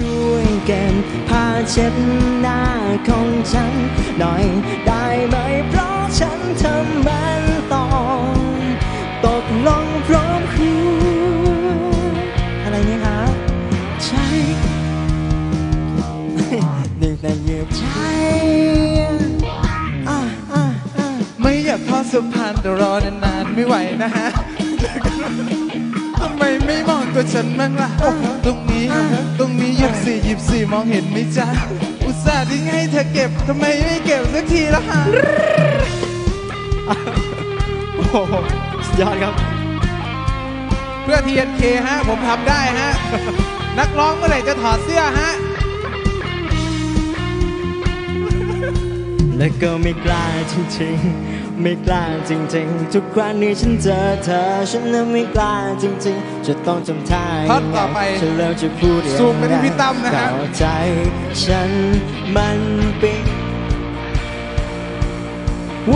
ช่วยเก็บผ้าเช็ดหน้าของฉัน หน่อยได้ไหม เพราะฉันทำมันต้องตกลงพร้อมครูอะไรเนี่ยคะใช่หนึ่งแต่เหยียบใจอะอะอะไม่อยากทอดสะพานแต่รอนานๆไม่ไหวนะฮะทำไมไม่มองตัวฉันบ้างล่ะตรงนี้ตรง มองเห็นไหมจ๊ะ อุตส่าห์ทิ้งให้เธอเก็บทำไมไม่เก็บสักทีละฮะโอ้โหสุดยอดครับ เพื่อ TNK ฮะ ผมทำได้ฮะ นักร้องเมื่อไหร่จะถอดเสื้อฮะ และก็ไม่กล้าจริงๆ ไม่กล้าจริงๆ ทุกครั้งนี้ฉันเจอเธอ ฉันนั้นไม่กล้าจริงๆ จะต้องจำท่าท่อนต่อไปฉันเริ่มจะพูดอย่างซูมไปที่พี่ตั้มนะฮะต่อใจ ฉันมันปิด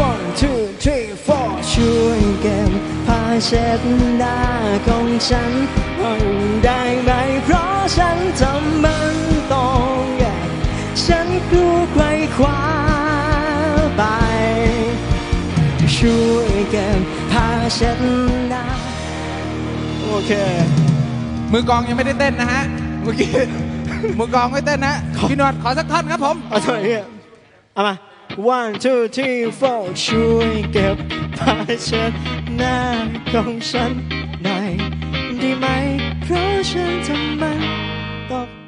One two three four ช่วยเก็บผ้าเช็ดหน้าของฉันหน่อยได้ ช่วยเก็บผ้าเช็ดหน้าโอเค มือกลองยังไม่ได้เต้นนะฮะ เมื่อกี้ มือกลองไม่เต้นนะ พี่หนวดขอสักท่อนครับผม เอาเท่าไหร่เนี่ยเอามา one two three four ช่วยเก็บผ้าเช็ดหน้าของฉันหน่อยได้ไหม เพราะฉันทำมันตก